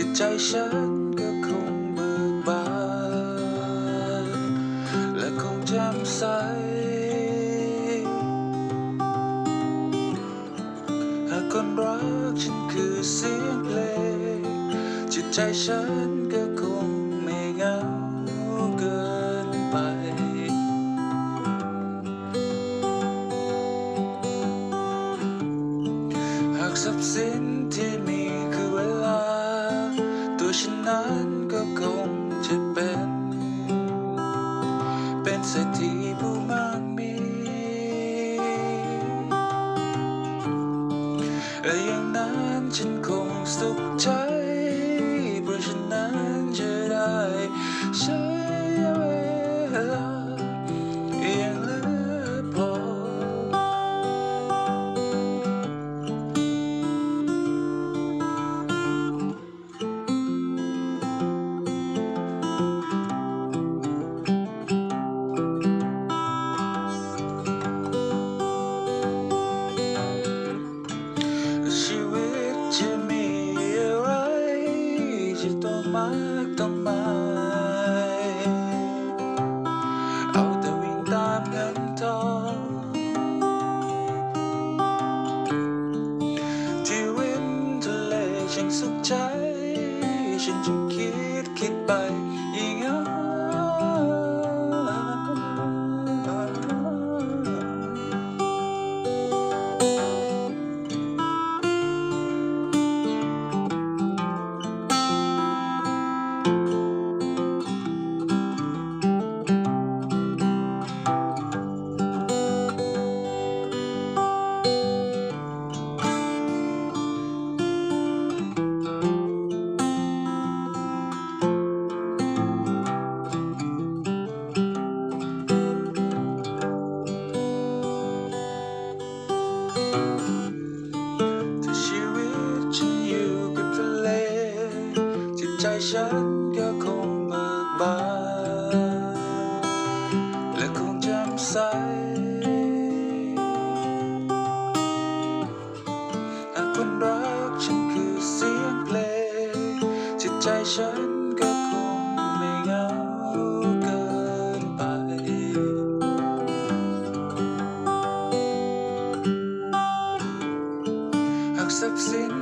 จิตใจฉันก็คงเบิกบาน และคงแจ่มใส หากคนรักฉันคือเสียงเพลง จิตใจฉันก็คงไม่เหงาเกินไป หากทรัพย์สินที่มี เป็นเศรษฐีผู้มากมีและอย่างนั้นฉันคงสุข เลช่างสุขใจ ฉันจึงคิดคิดไป ฉันก็คงเบิกบานและคงแจ่มใสหากคนรักฉันคือเสียงเพลงจิตใจฉันก็คงไม่เหงาเกินไป หากสับสิน